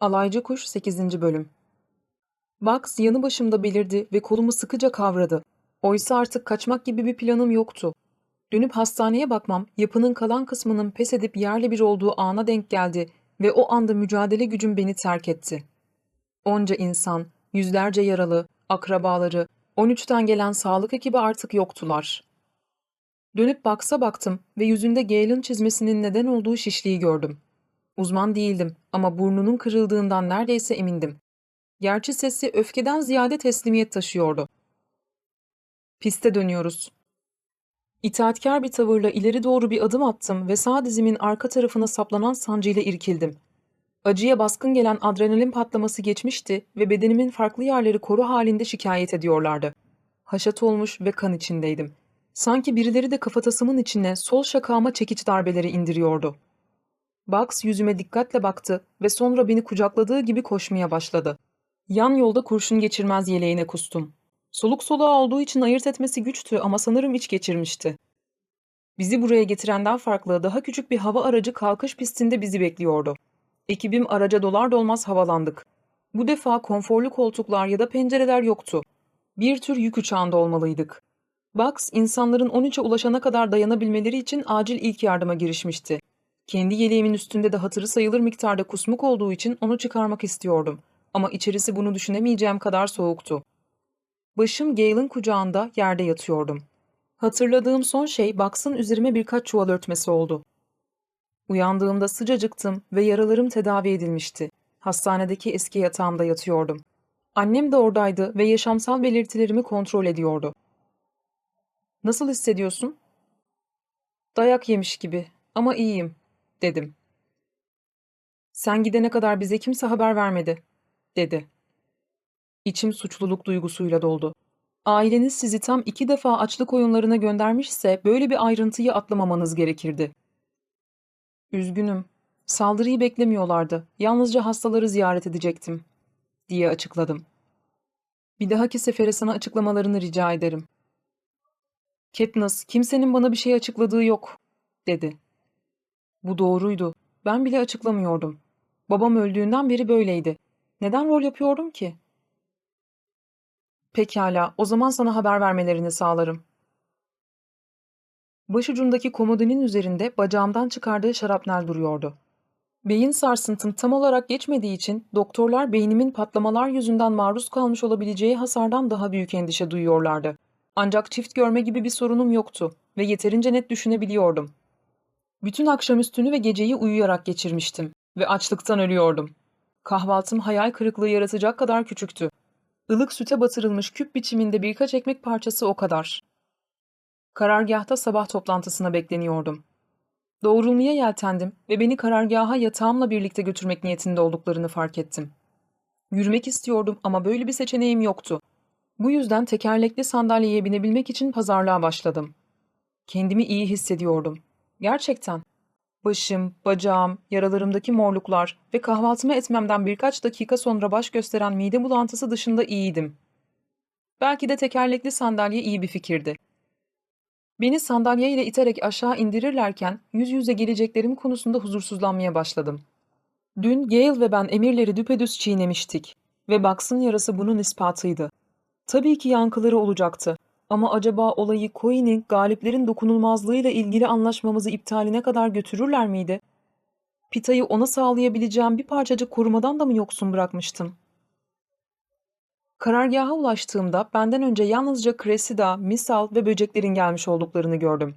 Alaycı Kuş 8. Bölüm Bugs yanı başımda belirdi ve kolumu sıkıca kavradı. Oysa artık kaçmak gibi bir planım yoktu. Dönüp hastaneye bakmam, yapının kalan kısmının pes edip yerle bir olduğu ana denk geldi ve o anda mücadele gücüm beni terk etti. Onca insan, yüzlerce yaralı, akrabaları, 13'ten gelen sağlık ekibi artık yoktular. Dönüp baksa baktım ve yüzünde Gale'ın çizmesinin neden olduğu şişliği gördüm. Uzman değildim ama burnunun kırıldığından neredeyse emindim. Gerçi sesi öfkeden ziyade teslimiyet taşıyordu. Piste dönüyoruz. İtaatkar bir tavırla ileri doğru bir adım attım ve sağ dizimin arka tarafına saplanan sancıyla irkildim. Acıya baskın gelen adrenalin patlaması geçmişti ve bedenimin farklı yerleri koru halinde şikayet ediyorlardı. Haşat olmuş ve kan içindeydim. Sanki birileri de kafatasımın içine sol şakağıma çekiç darbeleri indiriyordu. Bugs yüzüme dikkatle baktı ve sonra beni kucakladığı gibi koşmaya başladı. Yan yolda kurşun geçirmez yeleğine kustum. Soluk soluğa olduğu için ayırt etmesi güçtü ama sanırım iç geçirmişti. Bizi buraya getirenden farklı daha küçük bir hava aracı kalkış pistinde bizi bekliyordu. Ekibim araca dolar dolmaz havalandık. Bu defa konforlu koltuklar ya da pencereler yoktu. Bir tür yük uçağında olmalıydık. Bugs, insanların 13'e ulaşana kadar dayanabilmeleri için acil ilk yardıma girişmişti. Kendi yeleğimin üstünde de hatırı sayılır miktarda kusmuk olduğu için onu çıkarmak istiyordum. Ama içerisi bunu düşünemeyeceğim kadar soğuktu. Başım Gale'ın kucağında yerde yatıyordum. Hatırladığım son şey Bugs'ın üzerime birkaç çuval örtmesi oldu. Uyandığımda sıcacıktım ve yaralarım tedavi edilmişti. Hastanedeki eski yatağımda yatıyordum. Annem de oradaydı ve yaşamsal belirtilerimi kontrol ediyordu. Nasıl hissediyorsun? Dayak yemiş gibi ama iyiyim, dedim. Sen gidene kadar bize kimse haber vermedi, dedi. İçim suçluluk duygusuyla doldu. Aileniz sizi tam iki defa açlık oyunlarına göndermişse böyle bir ayrıntıyı atlamamanız gerekirdi. Üzgünüm. Saldırıyı beklemiyorlardı. Yalnızca hastaları ziyaret edecektim, diye açıkladım. Bir dahaki sefere sana açıklamalarını rica ederim. Katniss, kimsenin bana bir şey açıkladığı yok, dedi. Bu doğruydu. Ben bile açıklamıyordum. Babam öldüğünden beri böyleydi. Neden rol yapıyordum ki? Pekala, o zaman sana haber vermelerini sağlarım. Başucundaki komodinin üzerinde bacağımdan çıkardığı şarapnel duruyordu. Beyin sarsıntım tam olarak geçmediği için doktorlar beynimin patlamalar yüzünden maruz kalmış olabileceği hasardan daha büyük endişe duyuyorlardı. Ancak çift görme gibi bir sorunum yoktu ve yeterince net düşünebiliyordum. Bütün akşamüstünü ve geceyi uyuyarak geçirmiştim ve açlıktan ölüyordum. Kahvaltım hayal kırıklığı yaratacak kadar küçüktü. Ilık süte batırılmış küp biçiminde birkaç ekmek parçası o kadar. Karargahta sabah toplantısına bekleniyordum. Doğrulmaya yeltendim ve beni karargaha yatağımla birlikte götürmek niyetinde olduklarını fark ettim. Yürümek istiyordum ama böyle bir seçeneğim yoktu. Bu yüzden tekerlekli sandalyeye binebilmek için pazarlığa başladım. Kendimi iyi hissediyordum. Gerçekten. Başım, bacağım, yaralarımdaki morluklar ve kahvaltımı etmemden birkaç dakika sonra baş gösteren mide bulantısı dışında iyiydim. Belki de tekerlekli sandalye iyi bir fikirdi. Beni sandalyeyle iterek aşağı indirirlerken yüz yüze geleceklerim konusunda huzursuzlanmaya başladım. Dün Gale ve ben emirleri düpedüz çiğnemiştik ve Bucks'ın yarası bunun ispatıydı. Tabii ki yankıları olacaktı ama acaba olayı Coin'in galiplerin dokunulmazlığıyla ilgili anlaşmamızı iptaline kadar götürürler miydi? Pita'yı ona sağlayabileceğim bir parçacık korumadan da mı yoksun bırakmıştım? Karargaha ulaştığımda benden önce yalnızca Cressida, Misal ve böceklerin gelmiş olduklarını gördüm.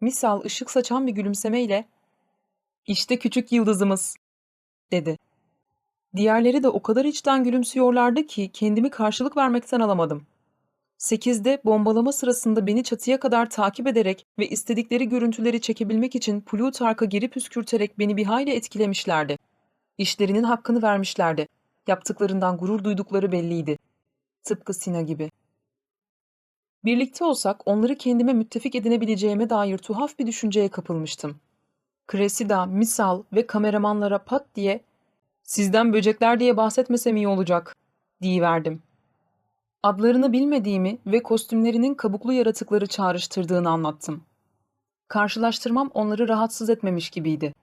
Misal ışık saçan bir gülümsemeyle ''İşte küçük yıldızımız'' dedi. Diğerleri de o kadar içten gülümsüyorlardı ki kendimi karşılık vermekten alamadım. Sekizde bombalama sırasında beni çatıya kadar takip ederek ve istedikleri görüntüleri çekebilmek için Plutark'a geri püskürterek beni bir hayli etkilemişlerdi. İşlerinin hakkını vermişlerdi. Yaptıklarından gurur duydukları belliydi. Tıpkı Sina gibi. Birlikte olsak onları kendime müttefik edinebileceğime dair tuhaf bir düşünceye kapılmıştım. Cressida, Misal ve kameramanlara pat diye ''Sizden böcekler diye bahsetmesem iyi olacak.'' diyiverdim. Adlarını bilmediğimi ve kostümlerinin kabuklu yaratıkları çağrıştırdığını anlattım. Karşılaştırmam onları rahatsız etmemiş gibiydi.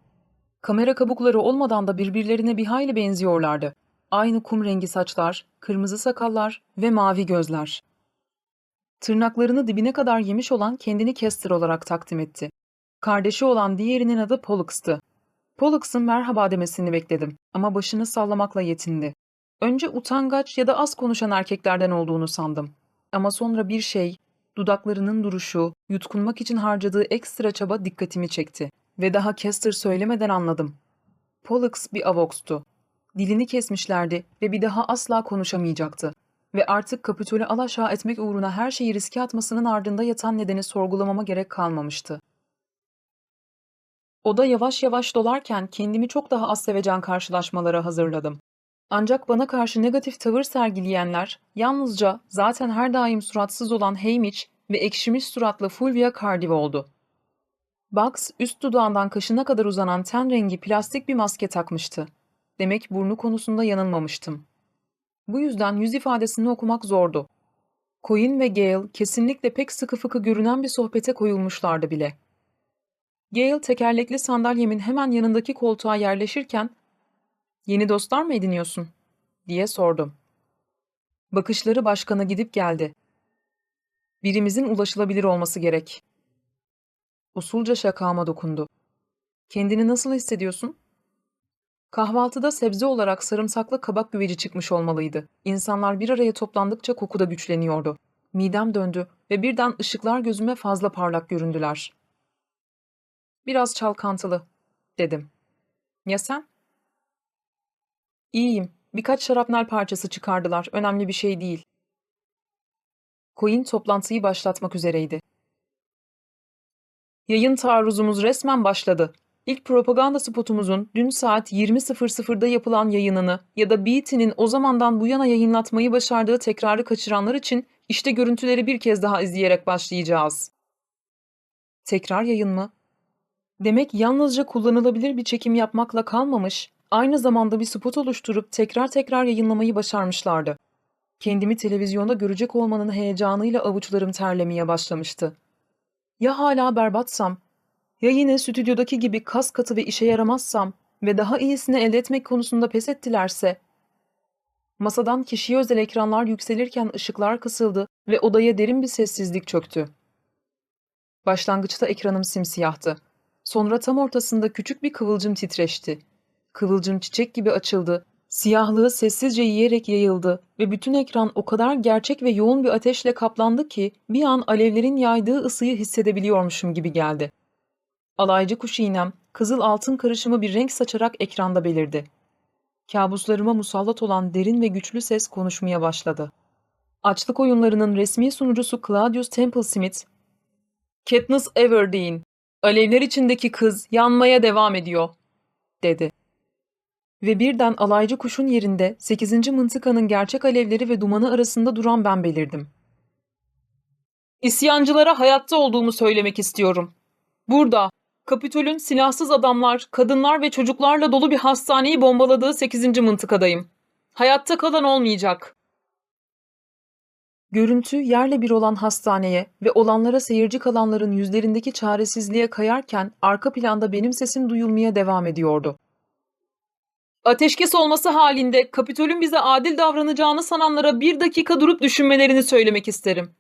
Kamera kabukları olmadan da birbirlerine bir hayli benziyorlardı. Aynı kum rengi saçlar, kırmızı sakallar ve mavi gözler. Tırnaklarını dibine kadar yemiş olan kendini Kester olarak takdim etti. Kardeşi olan diğerinin adı Pollux'tı. Pollux'ın merhaba demesini bekledim ama başını sallamakla yetindi. Önce utangaç ya da az konuşan erkeklerden olduğunu sandım. Ama sonra bir şey, dudaklarının duruşu, yutkunmak için harcadığı ekstra çaba dikkatimi çekti. Ve daha Kester söylemeden anladım. Pollux bir avoxtu. Dilini kesmişlerdi ve bir daha asla konuşamayacaktı. Ve artık Kapitol'ü alaşağı etmek uğruna her şeyi riske atmasının ardında yatan nedeni sorgulamama gerek kalmamıştı. Oda yavaş yavaş dolarken kendimi çok daha az sevecen karşılaşmalara hazırladım. Ancak bana karşı negatif tavır sergileyenler yalnızca zaten her daim suratsız olan Haymitch ve ekşimiş suratlı Fulvia Cardiff oldu. Bugs üst dudağından kaşına kadar uzanan ten rengi plastik bir maske takmıştı. Demek burnu konusunda yanılmamıştım. Bu yüzden yüz ifadesini okumak zordu. Coin ve Gale kesinlikle pek sıkı fıkı görünen bir sohbete koyulmuşlardı bile. Gale tekerlekli sandalyemin hemen yanındaki koltuğa yerleşirken ''Yeni dostlar mı ediniyorsun?'' diye sordum. Bakışları başkana gidip geldi. Birimizin ulaşılabilir olması gerek. Usulca şakama dokundu. Kendini nasıl hissediyorsun? Kahvaltıda sebze olarak sarımsaklı kabak güveci çıkmış olmalıydı. İnsanlar bir araya toplandıkça koku da güçleniyordu. Midem döndü ve birden ışıklar gözüme fazla parlak göründüler. Biraz çalkantılı, dedim. Ya sen? İyiyim. Birkaç şarapnel parçası çıkardılar. Önemli bir şey değil. Coin toplantıyı başlatmak üzereydi. Yayın taarruzumuz resmen başladı. İlk propaganda spotumuzun dün saat 20.00'da yapılan yayınını ya da BT'nin o zamandan bu yana yayınlatmayı başardığı tekrarı kaçıranlar için işte görüntüleri bir kez daha izleyerek başlayacağız. Tekrar yayın mı? Demek yalnızca kullanılabilir bir çekim yapmakla kalmamış, aynı zamanda bir spot oluşturup tekrar tekrar yayınlamayı başarmışlardı. Kendimi televizyonda görecek olmanın heyecanıyla avuçlarım terlemeye başlamıştı. Ya hala berbatsam, ya yine stüdyodaki gibi kas katı ve işe yaramazsam ve daha iyisini elde etmek konusunda pes ettilerse? Masadan kişiye özel ekranlar yükselirken ışıklar kısıldı ve odaya derin bir sessizlik çöktü. Başlangıçta ekranım simsiyahtı. Sonra tam ortasında küçük bir kıvılcım titreşti. Kıvılcım çiçek gibi açıldı, siyahlığı sessizce yiyerek yayıldı ve bütün ekran o kadar gerçek ve yoğun bir ateşle kaplandı ki bir an alevlerin yaydığı ısıyı hissedebiliyormuşum gibi geldi. Alaycı kuş iğnem, kızıl altın karışımı bir renk saçarak ekranda belirdi. Kabuslarıma musallat olan derin ve güçlü ses konuşmaya başladı. Açlık oyunlarının resmi sunucusu Claudius Temple Smith, Katniss Everdeen, alevler içindeki kız yanmaya devam ediyor, dedi. Ve birden alaycı kuşun yerinde 8. mıntıkanın gerçek alevleri ve dumanı arasında duran ben belirdim. İsyancılara hayatta olduğumu söylemek istiyorum. Burada, Kapitol'ün silahsız adamlar, kadınlar ve çocuklarla dolu bir hastaneyi bombaladığı 8. mıntıkadayım. Hayatta kalan olmayacak. Görüntü yerle bir olan hastaneye ve olanlara seyirci kalanların yüzlerindeki çaresizliğe kayarken arka planda benim sesim duyulmaya devam ediyordu. Ateşkes olması halinde Kapitol'ün bize adil davranacağını sananlara bir dakika durup düşünmelerini söylemek isterim.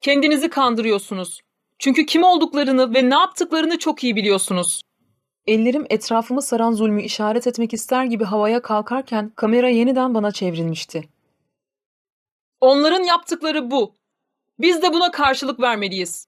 Kendinizi kandırıyorsunuz. Çünkü kim olduklarını ve ne yaptıklarını çok iyi biliyorsunuz. Ellerim etrafımı saran zulmü işaret etmek ister gibi havaya kalkarken kamera yeniden bana çevrilmişti. Onların yaptıkları bu. Biz de buna karşılık vermeliyiz.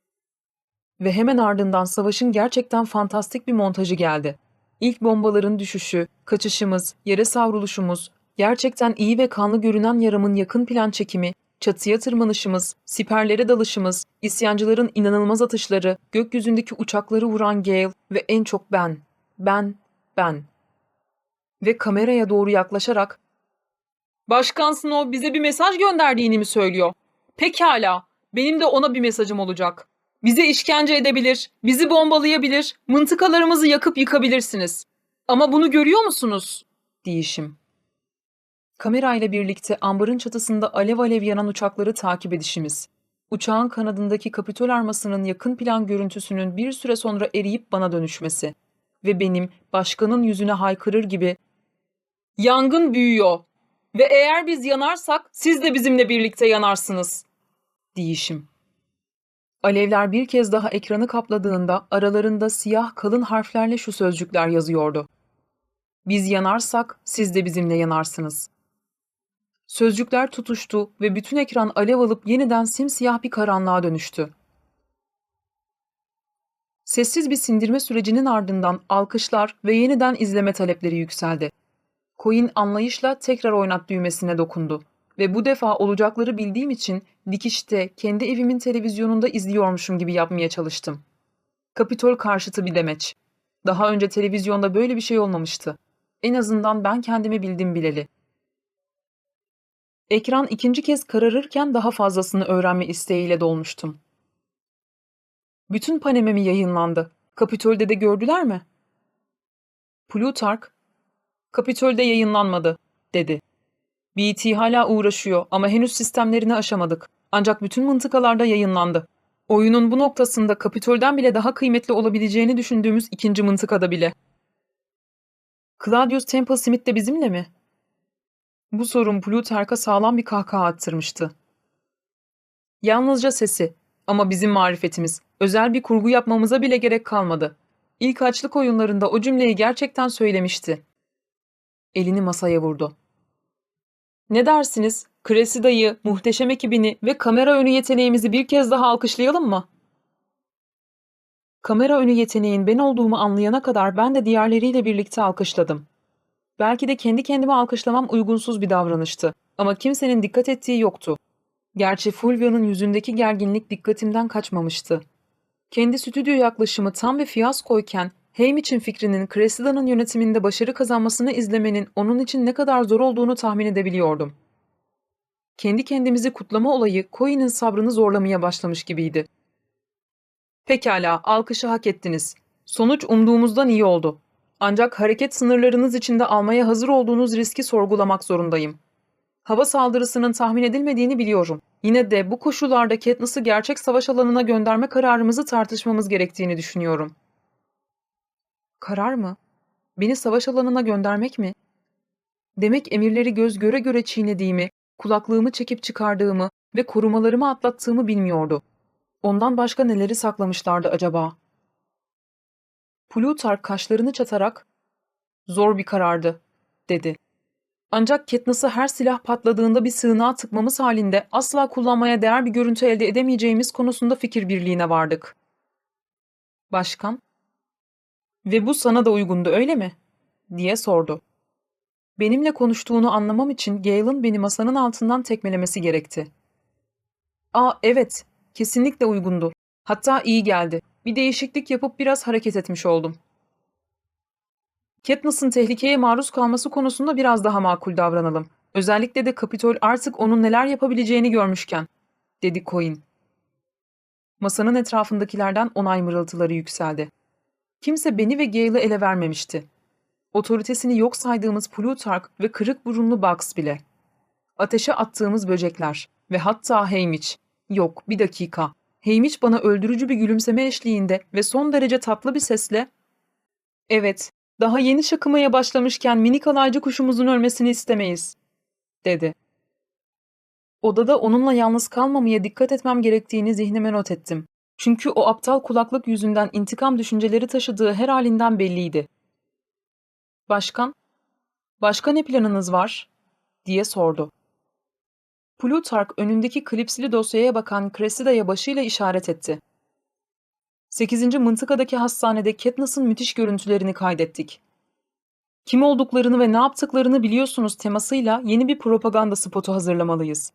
Ve hemen ardından savaşın gerçekten fantastik bir montajı geldi. İlk bombaların düşüşü, kaçışımız, yere savruluşumuz, gerçekten iyi ve kanlı görünen yaramın yakın plan çekimi, çatıya tırmanışımız, siperlere dalışımız, isyancıların inanılmaz atışları, gökyüzündeki uçakları vuran Gale ve en çok ben, ben, ben. Ve kameraya doğru yaklaşarak Başkan Snow bize bir mesaj gönderdiğini mi söylüyor? Pekala, benim de ona bir mesajım olacak. Bize işkence edebilir, bizi bombalayabilir, mıntıkalarımızı yakıp yıkabilirsiniz. Ama bunu görüyor musunuz? Diyişim. Kamerayla birlikte ambarın çatısında alev alev yanan uçakları takip edişimiz. Uçağın kanadındaki kapitol armasının yakın plan görüntüsünün bir süre sonra eriyip bana dönüşmesi. ve benim başkanın yüzüne haykırır gibi ''Yangın büyüyor ve eğer biz yanarsak siz de bizimle birlikte yanarsınız.'' diyişim. Alevler bir kez daha ekranı kapladığında aralarında siyah kalın harflerle şu sözcükler yazıyordu. Biz yanarsak siz de bizimle yanarsınız. Sözcükler tutuştu ve bütün ekran alev alıp yeniden simsiyah bir karanlığa dönüştü. Sessiz bir sindirme sürecinin ardından alkışlar ve yeniden izleme talepleri yükseldi. Coin anlayışla tekrar oynat düğmesine dokundu ve bu defa olacakları bildiğim için dikişte kendi evimin televizyonunda izliyormuşum gibi yapmaya çalıştım. Kapitol karşıtı bir demeç. Daha önce televizyonda böyle bir şey olmamıştı. En azından ben kendimi bildim bileli. Ekran ikinci kez kararırken daha fazlasını öğrenme isteğiyle dolmuştum. Bütün panememi yayınlandı. Kapitol'de de gördüler mi? Plutark, Kapitol'de yayınlanmadı, dedi. BT hala uğraşıyor ama henüz sistemlerini aşamadık. Ancak bütün mıntıkalarda yayınlandı. Oyunun bu noktasında Kapitol'den bile daha kıymetli olabileceğini düşündüğümüz ikinci mıntıkada bile. Claudius Temple Smith de bizimle mi? Bu sorun Plutark'a sağlam bir kahkaha attırmıştı. Yalnızca sesi ama bizim marifetimiz. Özel bir kurgu yapmamıza bile gerek kalmadı. İlk açlık oyunlarında o cümleyi gerçekten söylemişti. Elini masaya vurdu. Ne dersiniz? Kresida'yı, muhteşem ekibini ve kamera önü yeteneğimizi bir kez daha alkışlayalım mı? Kamera önü yeteneğin ben olduğumu anlayana kadar ben de diğerleriyle birlikte alkışladım. Belki de kendi kendime alkışlamam uygunsuz bir davranıştı ama kimsenin dikkat ettiği yoktu. Gerçi Fulvia'nın yüzündeki gerginlik dikkatimden kaçmamıştı. Kendi stüdyo yaklaşımı tam bir fiyaskoyken Haymitch'in fikrinin Cresida'nın yönetiminde başarı kazanmasını izlemenin onun için ne kadar zor olduğunu tahmin edebiliyordum. Kendi kendimizi kutlama olayı Coy'nin sabrını zorlamaya başlamış gibiydi. Pekala, alkışı hak ettiniz. Sonuç umduğumuzdan iyi oldu. Ancak hareket sınırlarınız içinde almaya hazır olduğunuz riski sorgulamak zorundayım. Hava saldırısının tahmin edilmediğini biliyorum. Yine de bu koşullarda Katniss'ı gerçek savaş alanına gönderme kararımızı tartışmamız gerektiğini düşünüyorum. Karar mı? Beni savaş alanına göndermek mi? Demek emirleri göz göre göre çiğnediğimi, kulaklığımı çekip çıkardığımı ve korumalarımı atlattığımı bilmiyordu. Ondan başka neleri saklamışlardı acaba? Plutark kaşlarını çatarak, ''Zor bir karardı.'' dedi. Ancak Katniss'ı her silah patladığında bir sığınağa tıkmamız halinde asla kullanmaya değer bir görüntü elde edemeyeceğimiz konusunda fikir birliğine vardık. Başkan, ''Ve bu sana da uygundu öyle mi?'' diye sordu. Benimle konuştuğunu anlamam için Gale'ın beni masanın altından tekmelemesi gerekti. ''Aa evet, kesinlikle uygundu. Hatta iyi geldi. Bir değişiklik yapıp biraz hareket etmiş oldum.'' Katniss'ın tehlikeye maruz kalması konusunda biraz daha makul davranalım. Özellikle de Kapitol artık onun neler yapabileceğini görmüşken, dedi Coin. Masanın etrafındakilerden onay mırıltıları yükseldi. Kimse beni ve Gale'ı ele vermemişti. Otoritesini yok saydığımız Plutark ve kırık burunlu Bugs bile. Ateşe attığımız böcekler ve hatta Haymitch. Yok, bir dakika. Haymitch bana öldürücü bir gülümseme eşliğinde ve son derece tatlı bir sesle ''Evet, daha yeni şakımaya başlamışken minik alaycı kuşumuzun ölmesini istemeyiz, dedi. Odada onunla yalnız kalmamaya dikkat etmem gerektiğini zihnime not ettim. Çünkü o aptal kulaklık yüzünden intikam düşünceleri taşıdığı her halinden belliydi. Başkan, başka ne planınız var? diye sordu. Plutark önündeki klipsli dosyaya bakan Cresida'ya başıyla işaret etti. 8. mıntıkadaki hastanede Katniss'ın müthiş görüntülerini kaydettik. Kim olduklarını ve ne yaptıklarını biliyorsunuz temasıyla yeni bir propaganda spotu hazırlamalıyız.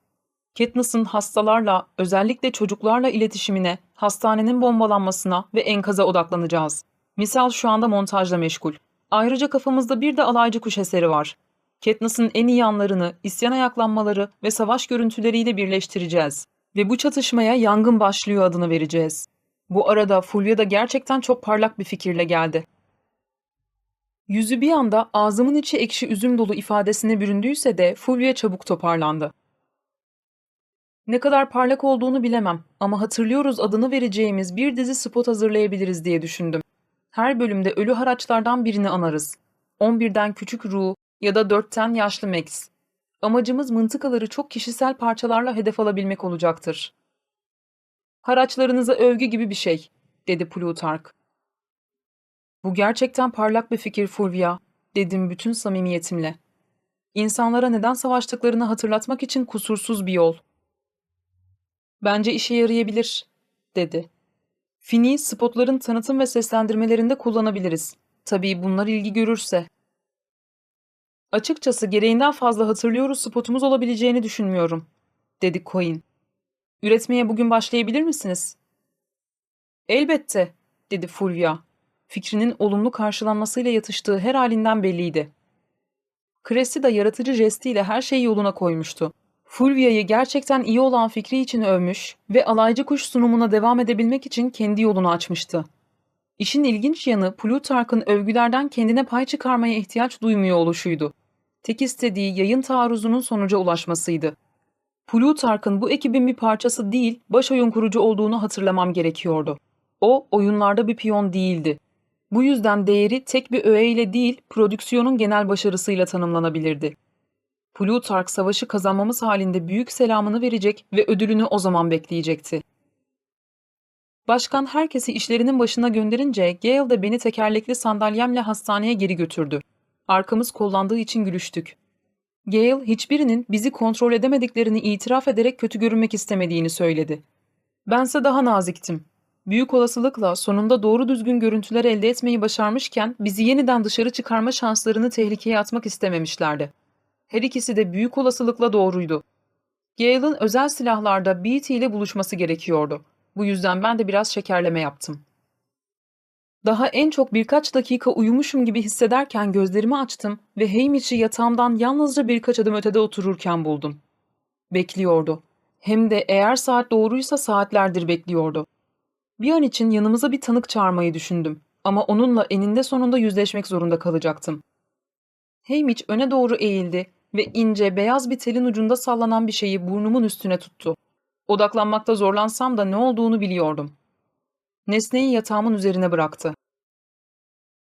Katniss'ın hastalarla, özellikle çocuklarla iletişimine, hastanenin bombalanmasına ve enkaza odaklanacağız. Misal şu anda montajla meşgul. Ayrıca kafamızda bir de alaycı kuş eseri var. Katniss'ın en iyi yanlarını, isyan ayaklanmaları ve savaş görüntüleriyle birleştireceğiz. Ve bu çatışmaya yangın başlıyor adını vereceğiz. Bu arada Fulya da gerçekten çok parlak bir fikirle geldi. Yüzü bir anda ağzımın içi ekşi üzüm dolu ifadesine büründüyse de Fulya çabuk toparlandı. Ne kadar parlak olduğunu bilemem ama hatırlıyoruz adını vereceğimiz bir dizi spot hazırlayabiliriz diye düşündüm. Her bölümde ölü haraçlardan birini anarız. 11'den küçük Ru ya da 4'ten yaşlı Max. Amacımız mıntıkaları çok kişisel parçalarla hedef alabilmek olacaktır. Haraçlarınıza övgü gibi bir şey, dedi Plutark. Bu gerçekten parlak bir fikir Fulvia, dedim bütün samimiyetimle. İnsanlara neden savaştıklarını hatırlatmak için kusursuz bir yol. Bence işe yarayabilir, dedi. Fini spotların tanıtım ve seslendirmelerinde kullanabiliriz. Tabii bunlar ilgi görürse. Açıkçası gereğinden fazla hatırlıyoruz spotumuz olabileceğini düşünmüyorum, dedi Coin. Üretmeye bugün başlayabilir misiniz? Elbette, dedi Fulvia. Fikrinin olumlu karşılanmasıyla yatıştığı her halinden belliydi. Cressida yaratıcı jestiyle her şeyi yoluna koymuştu. Fulvia'yı gerçekten iyi olan fikri için övmüş ve alaycı kuş sunumuna devam edebilmek için kendi yolunu açmıştı. İşin ilginç yanı Plutark'ın övgülerden kendine pay çıkarmaya ihtiyaç duymuyor oluşuydu. Tek istediği yayın taarruzunun sonuca ulaşmasıydı. Plutark'ın bu ekibin bir parçası değil, baş oyun kurucu olduğunu hatırlamam gerekiyordu. O, oyunlarda bir piyon değildi. Bu yüzden değeri tek bir öğeyle değil, prodüksiyonun genel başarısıyla tanımlanabilirdi. Plutark savaşı kazanmamız halinde büyük selamını verecek ve ödülünü o zaman bekleyecekti. Başkan herkesi işlerinin başına gönderince Gale de beni tekerlekli sandalyemle hastaneye geri götürdü. Arkamız kollandığı için gülüştük. Gale hiçbirinin bizi kontrol edemediklerini itiraf ederek kötü görünmek istemediğini söyledi. Bense daha naziktim. Büyük olasılıkla sonunda doğru düzgün görüntüler elde etmeyi başarmışken bizi yeniden dışarı çıkarma şanslarını tehlikeye atmak istememişlerdi. Her ikisi de büyük olasılıkla doğruydu. Gale'ın özel silahlarda Beatty ile buluşması gerekiyordu. Bu yüzden ben de biraz şekerleme yaptım. Daha en çok birkaç dakika uyumuşum gibi hissederken gözlerimi açtım ve Haymich'i yatağımdan yalnızca birkaç adım ötede otururken buldum. Bekliyordu. Hem de eğer saat doğruysa saatlerdir bekliyordu. Bir an için yanımıza bir tanık çağırmayı düşündüm ama onunla eninde sonunda yüzleşmek zorunda kalacaktım. Heymiç öne doğru eğildi ve ince beyaz bir telin ucunda sallanan bir şeyi burnumun üstüne tuttu. Odaklanmakta zorlansam da ne olduğunu biliyordum. Nesneyi yatağımın üzerine bıraktı.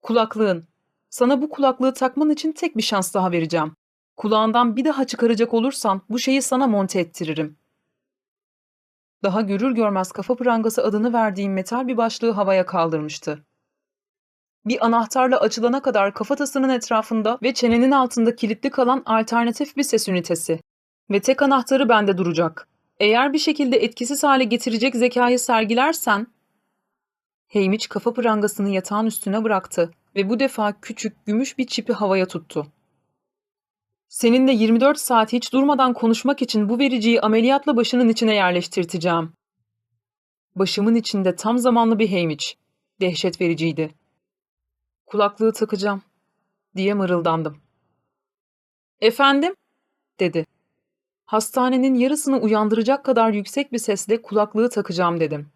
Kulaklığın. Sana bu kulaklığı takman için tek bir şans daha vereceğim. Kulağından bir daha çıkaracak olursan bu şeyi sana monte ettiririm. Daha görür görmez kafa prangası adını verdiğim metal bir başlığı havaya kaldırmıştı. Bir anahtarla açılana kadar kafatasının etrafında ve çenenin altında kilitli kalan alternatif bir ses ünitesi. Ve tek anahtarı bende duracak. Eğer bir şekilde etkisiz hale getirecek zekayı sergilersen... Heymiç kafa prangasını yatağın üstüne bıraktı ve bu defa küçük, gümüş bir çipi havaya tuttu. Seninle 24 saat hiç durmadan konuşmak için bu vericiyi ameliyatla başının içine yerleştirteceğim. Başımın içinde tam zamanlı bir heymiç. Dehşet vericiydi. Kulaklığı takacağım, diye mırıldandım. Efendim, dedi. Hastanenin yarısını uyandıracak kadar yüksek bir sesle kulaklığı takacağım dedim.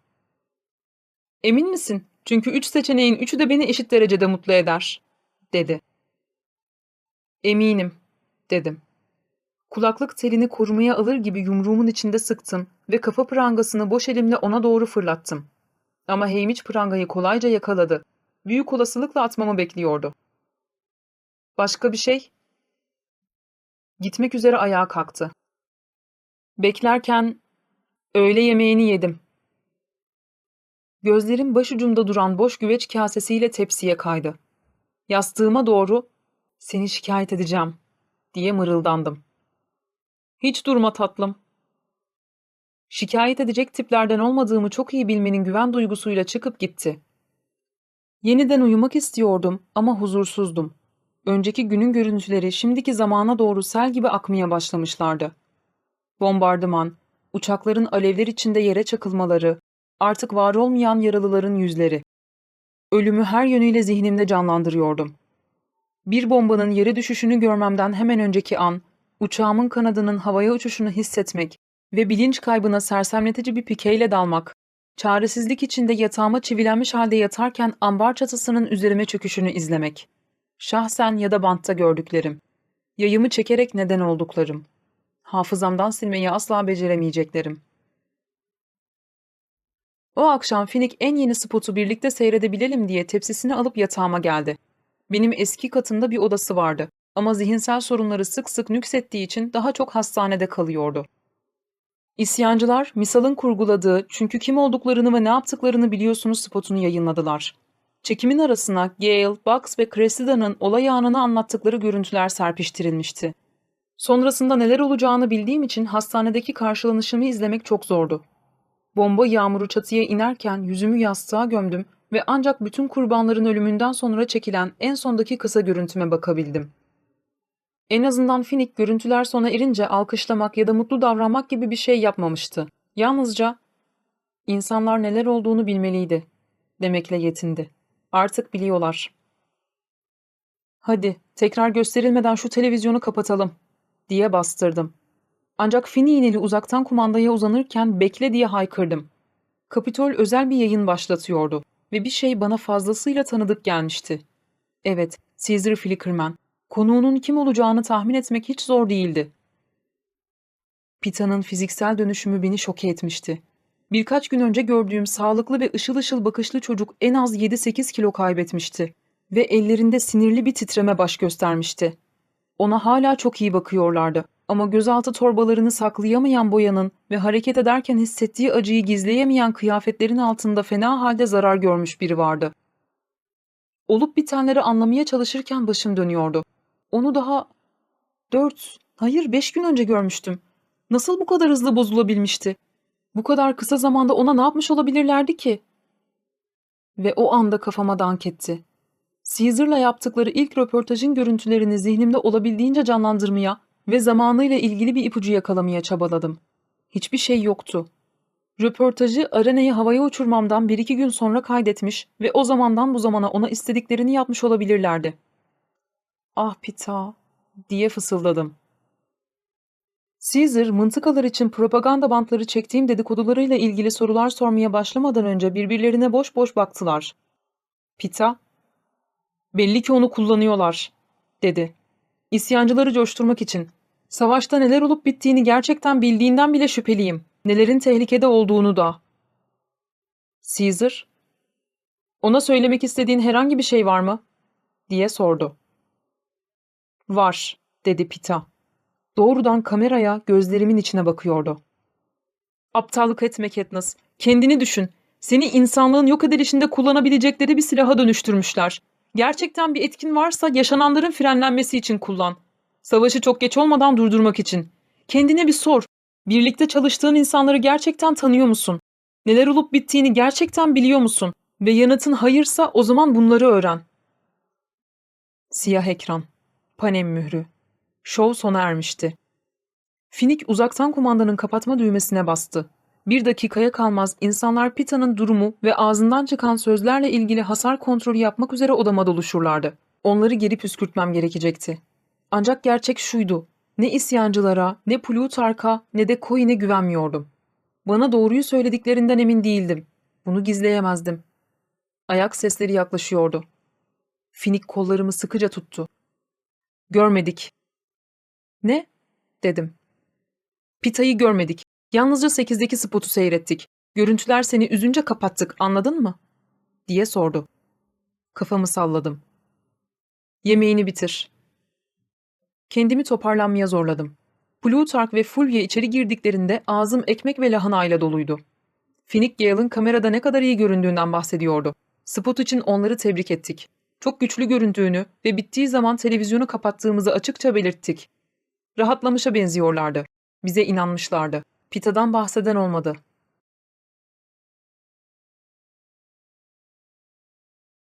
Emin misin? Çünkü üç seçeneğin üçü de beni eşit derecede mutlu eder, dedi. Eminim, dedim. Kulaklık telini korumaya alır gibi yumruğumun içinde sıktım ve kafa prangasını boş elimle ona doğru fırlattım. Ama Heymiç prangayı kolayca yakaladı. Büyük olasılıkla atmamı bekliyordu. Başka bir şey? Gitmek üzere ayağa kalktı. Beklerken öğle yemeğini yedim. Gözlerim başucumda duran boş güveç kasesiyle tepsiye kaydı. Yastığıma doğru seni şikayet edeceğim diye mırıldandım. Hiç durma tatlım. Şikayet edecek tiplerden olmadığımı çok iyi bilmenin güven duygusuyla çıkıp gitti. Yeniden uyumak istiyordum ama huzursuzdum. Önceki günün görüntüleri şimdiki zamana doğru sel gibi akmaya başlamışlardı. Bombardıman, uçakların alevler içinde yere çakılmaları, artık var olmayan yaralıların yüzleri. Ölümü her yönüyle zihnimde canlandırıyordum. Bir bombanın yere düşüşünü görmemden hemen önceki an, uçağımın kanadının havaya uçuşunu hissetmek ve bilinç kaybına sersemletici bir pikeyle dalmak, çaresizlik içinde yatağıma çivilenmiş halde yatarken ambar çatısının üzerime çöküşünü izlemek. Şahsen ya da bantta gördüklerim. Yayımı çekerek neden olduklarım. Hafızamdan silmeyi asla beceremeyeceklerim. O akşam Finik en yeni spotu birlikte seyredebilelim diye tepsisini alıp yatağıma geldi. Benim eski katımda bir odası vardı ama zihinsel sorunları sık sık nüksettiği için daha çok hastanede kalıyordu. İsyancılar, Misal'ın kurguladığı çünkü kim olduklarını ve ne yaptıklarını biliyorsunuz spotunu yayınladılar. Çekimin arasına Gale, Bugs ve Cressida'nın olay anını anlattıkları görüntüler serpiştirilmişti. Sonrasında neler olacağını bildiğim için hastanedeki karşılanışımı izlemek çok zordu. Bomba yağmuru çatıya inerken yüzümü yastığa gömdüm ve ancak bütün kurbanların ölümünden sonra çekilen en sondaki kısa görüntüme bakabildim. En azından Finik görüntüler sona erince alkışlamak ya da mutlu davranmak gibi bir şey yapmamıştı. Yalnızca insanlar neler olduğunu bilmeliydi demekle yetindi. Artık biliyorlar. Hadi tekrar gösterilmeden şu televizyonu kapatalım diye bastırdım. Ancak fini iğneli uzaktan kumandaya uzanırken bekle diye haykırdım. Kapitol özel bir yayın başlatıyordu ve bir şey bana fazlasıyla tanıdık gelmişti. Evet, Caesar Flickerman. Konuğunun kim olacağını tahmin etmek hiç zor değildi. Pita'nın fiziksel dönüşümü beni şoke etmişti. Birkaç gün önce gördüğüm sağlıklı ve ışıl ışıl bakışlı çocuk en az 7-8 kilo kaybetmişti ve ellerinde sinirli bir titreme baş göstermişti. Ona hala çok iyi bakıyorlardı ama gözaltı torbalarını saklayamayan boyanın ve hareket ederken hissettiği acıyı gizleyemeyen kıyafetlerin altında fena halde zarar görmüş biri vardı. Olup bitenleri anlamaya çalışırken başım dönüyordu. Onu daha dört, hayır beş gün önce görmüştüm. Nasıl bu kadar hızlı bozulabilmişti? Bu kadar kısa zamanda ona ne yapmış olabilirlerdi ki? Ve o anda kafama dank etti. Caesar'la yaptıkları ilk röportajın görüntülerini zihnimde olabildiğince canlandırmaya ve zamanıyla ilgili bir ipucu yakalamaya çabaladım. Hiçbir şey yoktu. Röportajı arenayı havaya uçurmamdan bir iki gün sonra kaydetmiş ve o zamandan bu zamana ona istediklerini yapmış olabilirlerdi. Ah Pita diye fısıldadım. Caesar, mıntıkalar için propaganda bantları çektiğim dedikodularıyla ilgili sorular sormaya başlamadan önce birbirlerine boş boş baktılar. Pita, belli ki onu kullanıyorlar, dedi. İsyancıları coşturmak için. Savaşta neler olup bittiğini gerçekten bildiğinden bile şüpheliyim. Nelerin tehlikede olduğunu da. Caesar, ona söylemek istediğin herhangi bir şey var mı? diye sordu. Var, dedi Pita. Doğrudan kameraya gözlerimin içine bakıyordu. Aptallık etme Katniss. Kendini düşün. Seni insanlığın yok edilişinde kullanabilecekleri bir silaha dönüştürmüşler. Gerçekten bir etkin varsa yaşananların frenlenmesi için kullan. Savaşı çok geç olmadan durdurmak için. Kendine bir sor. Birlikte çalıştığın insanları gerçekten tanıyor musun? Neler olup bittiğini gerçekten biliyor musun? Ve yanıtın hayırsa o zaman bunları öğren. Siyah ekran. Panem mührü. Şov sona ermişti. Finik uzaktan kumandanın kapatma düğmesine bastı. Bir dakikaya kalmaz insanlar Pita'nın durumu ve ağzından çıkan sözlerle ilgili hasar kontrolü yapmak üzere odama doluşurlardı. Onları geri püskürtmem gerekecekti. Ancak gerçek şuydu. Ne isyancılara, ne Plutark'a, ne de Coin'e güvenmiyordum. Bana doğruyu söylediklerinden emin değildim. Bunu gizleyemezdim. Ayak sesleri yaklaşıyordu. Finik kollarımı sıkıca tuttu. Görmedik. Ne? dedim. Pita'yı görmedik. Yalnızca sekizdeki spotu seyrettik. Görüntüler seni üzünce kapattık, anladın mı? diye sordu. Kafamı salladım. Yemeğini bitir. Kendimi toparlanmaya zorladım. Plutark ve Fulvia içeri girdiklerinde ağzım ekmek ve lahanayla doluydu. Finnick Gale'ın kamerada ne kadar iyi göründüğünden bahsediyordu. Spot için onları tebrik ettik. Çok güçlü göründüğünü ve bittiği zaman televizyonu kapattığımızı açıkça belirttik. Rahatlamışa benziyorlardı. Bize inanmışlardı. Pita'dan bahseden olmadı.